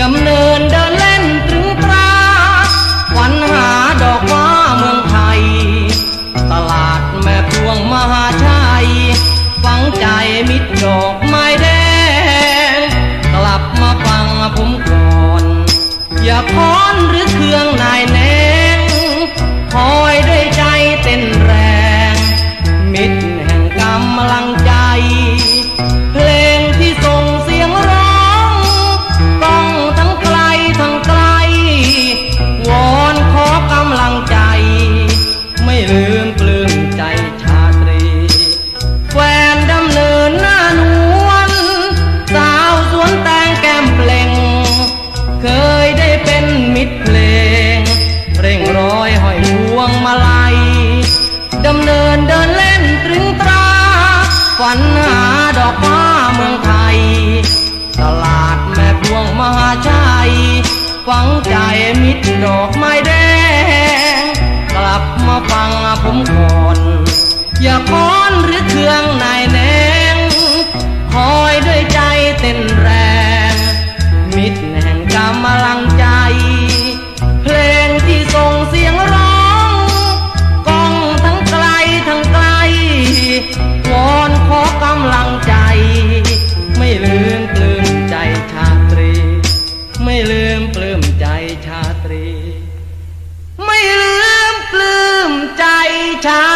ดำเนินได้็นมิตรเพลง เร่งร้อยห้อยพวงมาลัยดำเนินเดินเล่นตรึงตราฝันหาดอกฟ้าเมืองไทย ตลาดแม่พวงมหาชัยฟังใจมิตรดอกไม้แดง กลับมาฟังผมก่อน อย่าค้อนหรือเครื่องใน time.